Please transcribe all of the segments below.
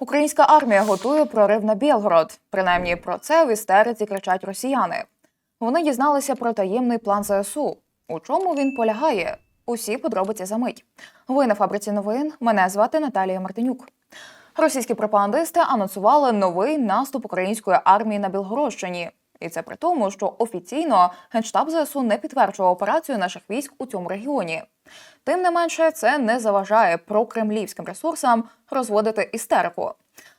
Українська армія готує прорив на Білгород. Принаймні про це в істериці кричать росіяни. Вони дізналися про таємний план ЗСУ. У чому він полягає? Усі подробиці за мить. Ви на фабриці новин. Мене звати Наталія Мартинюк. Російські пропагандисти анонсували новий наступ української армії на Білгородщині. І це при тому, що офіційно генштаб ЗСУ не підтверджував операцію наших військ у цьому регіоні. Тим не менше, це не заважає прокремлівським ресурсам розводити істерику.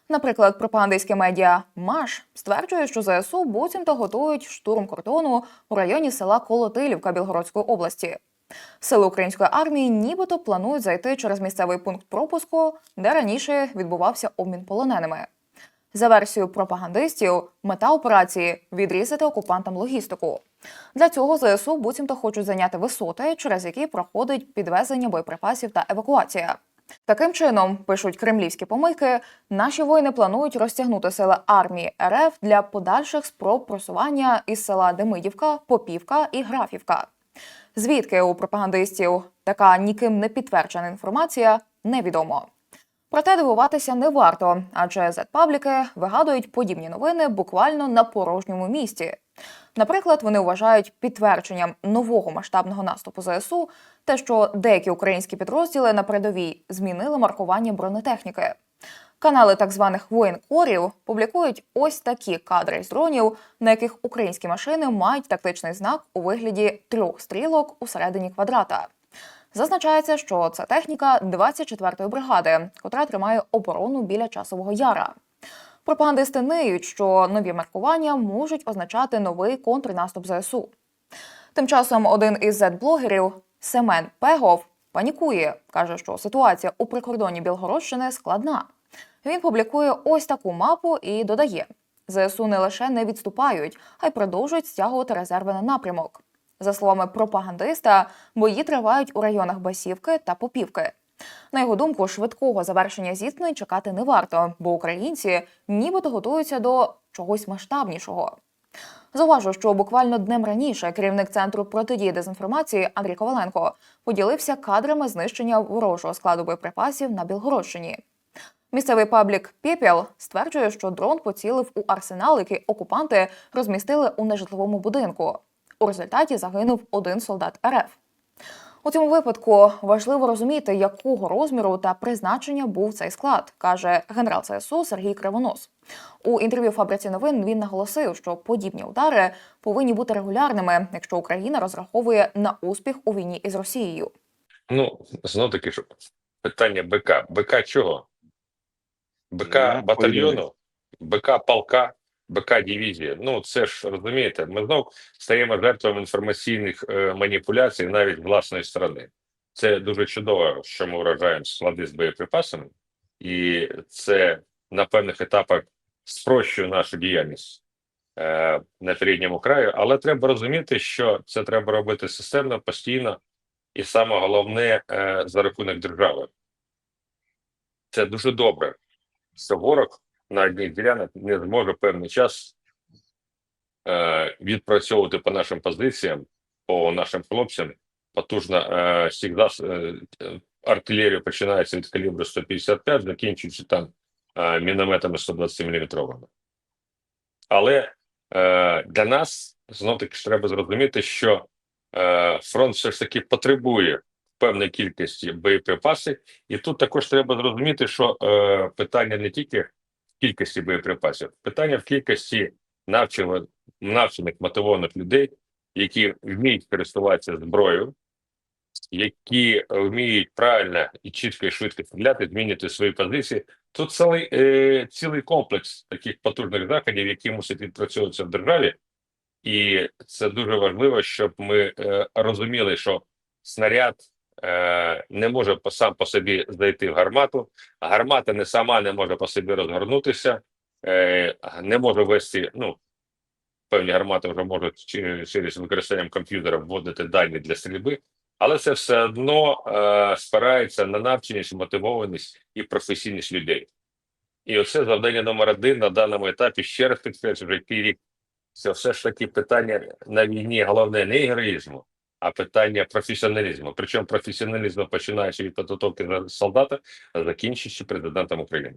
Наприклад, пропагандистське медіа Маш стверджує, що ЗСУ буцімто готують штурм кордону у районі села Колотилівка Білгородської області. Сили української армії нібито планують зайти через місцевий пункт пропуску, де раніше відбувався обмін полоненими. За версією пропагандистів, мета операції відрізати окупантам логістику. Для цього ЗСУ буцімто хочуть зайняти висоти, через які проходить підвезення боєприпасів та евакуація. Таким чином, пишуть кремлівські помийки, наші воїни планують розтягнути сили армії РФ для подальших спроб просування із села Демидівка, Попівка і Графівка. Звідки у пропагандистів така ніким не підтверджена інформація, невідомо. Проте дивуватися не варто, адже зетпабліки вигадують подібні новини буквально на порожньому місці. Наприклад, вони вважають підтвердженням нового масштабного наступу ЗСУ те, що деякі українські підрозділи на передовій змінили маркування бронетехніки. Канали так званих воєнкорів публікують ось такі кадри з дронів, на яких українські машини мають тактичний знак у вигляді трьох стрілок у середині квадрата. Зазначається, що це техніка 24-ї бригади, котра тримає оборону біля часового яра. Пропагандисти ниють, що нові маркування можуть означати новий контрнаступ ЗСУ. Тим часом один із зет-блогерів Семен Пегов панікує, каже, що ситуація у прикордонні Білгородщини складна. Він публікує ось таку мапу і додає: ЗСУ не лише не відступають, а й продовжують стягувати резерви на напрямок. За словами пропагандиста, бої тривають у районах Басівки та Попівки. На його думку, швидкого завершення зіткнень чекати не варто, бо українці нібито готуються до чогось масштабнішого. Зауважу, що буквально днем раніше керівник центру протидії дезінформації Андрій Коваленко поділився кадрами знищення ворожого складу боєприпасів на Білгородщині. Місцевий паблік Пєпіл стверджує, що дрон поцілив у арсенал, який окупанти розмістили у нежитловому будинку. У результаті загинув один солдат РФ. У цьому випадку важливо розуміти, якого розміру та призначення був цей склад, каже генерал ЦСУ Сергій Кривонос. У інтерв'ю фабриці новин він наголосив, що подібні удари повинні бути регулярними, якщо Україна розраховує на успіх у війні із Росією. Ну, знов таки, що питання БК. БК чого? БК Ну, батальйону, БК полка, БК дивізії. Ну, це ж розумієте, ми знов стаємо жертвами інформаційних е, маніпуляцій навіть власної сторони. Це дуже чудово, що ми вражаємо склади з боєприпасами, і це на певних етапах спрощує нашу діяльність е, на передньому краю. Але треба розуміти, що це треба робити системно, постійно, і саме головне е, за рахунок держави. Це дуже добре, що ворог на одній ділянок не зможе певний час е, відпрацьовувати по нашим позиціям, по нашим хлопцям. Потужно е, всіх е, артилерія починається від калібру 155, закінчується там е, мінометами 120 мм. Але е, для нас знов таки треба зрозуміти, що е, фронт все ж таки потребує певної кількості боєприпасів, і тут також треба зрозуміти, що е, питання не тільки кількості боєприпасів, питання в кількості навчених, навчених мотивованих людей, які вміють користуватися зброєю, які вміють правильно і чітко і швидко стріляти, змінювати свої позиції. Тут цілий, е, цілий комплекс таких потужних заходів, які мусять відпрацьовуватися в державі, і це дуже важливо, щоб ми е, розуміли, що снаряд не може сам по собі зайти в гармату, гармата не сама не може по собі розгорнутися, е, не може вести. Ну певні гармати вже можуть через використанням комп'ютера вводити дані для стрільби, але це все одно е, спирається на навченість, мотивованість і професійність людей. І оце завдання номер один на даному етапі. Ще раз підкреслюю, який рік це все ж таки питання на війні, головне не героїзму, а питання професіоналізму. Причому професіоналізму починаючи від підготовки солдата, закінчуючи президентом України.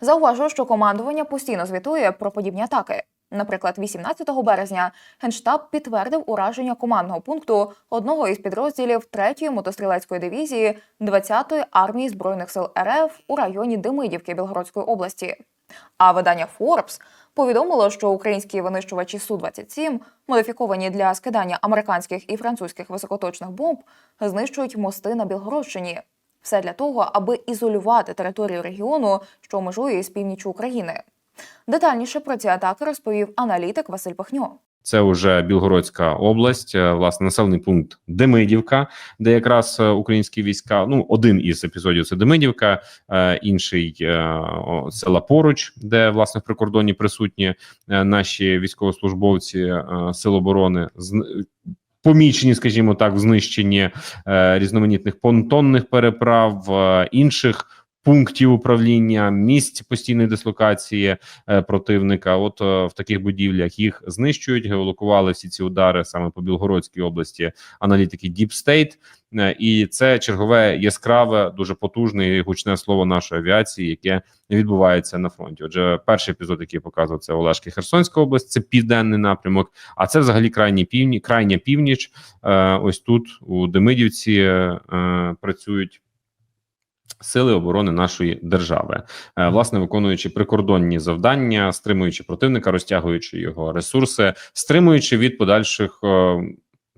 Зауважу, що командування постійно звітує про подібні атаки. Наприклад, 18 березня Генштаб підтвердив ураження командного пункту одного із підрозділів 3-ї мотострілецької дивізії 20-ї армії збройних сил РФ у районі Демидівки Білгородської області. А видання Forbes повідомило, що українські винищувачі Су-27, модифіковані для скидання американських і французьких високоточних бомб, знищують мости на Білгородщині. Все для того, аби ізолювати територію регіону, що межує з північю України. Детальніше про ці атаки розповів аналітик Василь Пахньо. Це вже Білгородська область, е, власне, населений пункт Демидівка, де якраз е, українські війська. Ну, один із епізодів це Демидівка, е, інший села поруч, де власне в прикордонні присутні наші військовослужбовці сил оборони. Помічені, скажімо так, в знищенні різноманітних понтонних переправ, інших пунктів управління, місць постійної дислокації е, противника. От е, в таких будівлях їх знищують, геолокували всі ці удари саме по Білгородській області аналітики Deep State. Е, І це чергове яскраве, дуже потужне і гучне слово нашої авіації, яке відбувається на фронті. Отже, перший епізод, який показував, це Олешки Херсонська область, це південний напрямок. А це взагалі крайній півні, крайня північ. Ось тут у Демидівці працюють. Сили оборони нашої держави, Е, власне виконуючи прикордонні завдання, стримуючи противника, розтягуючи його ресурси, стримуючи від подальших, е,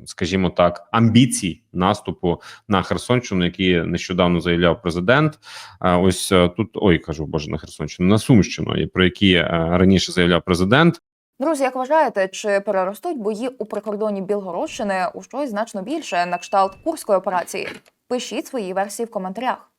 скажімо так, амбіцій наступу на Херсонщину, які нещодавно заявляв президент. Е, Ось тут ой, кажу боже, на Херсонщину, на Сумщину, про які раніше заявляв президент. Друзі, як вважаєте, чи переростуть бої у прикордонні Білгородщини у щось значно більше на кшталт курської операції? Пишіть свої версії в коментарях.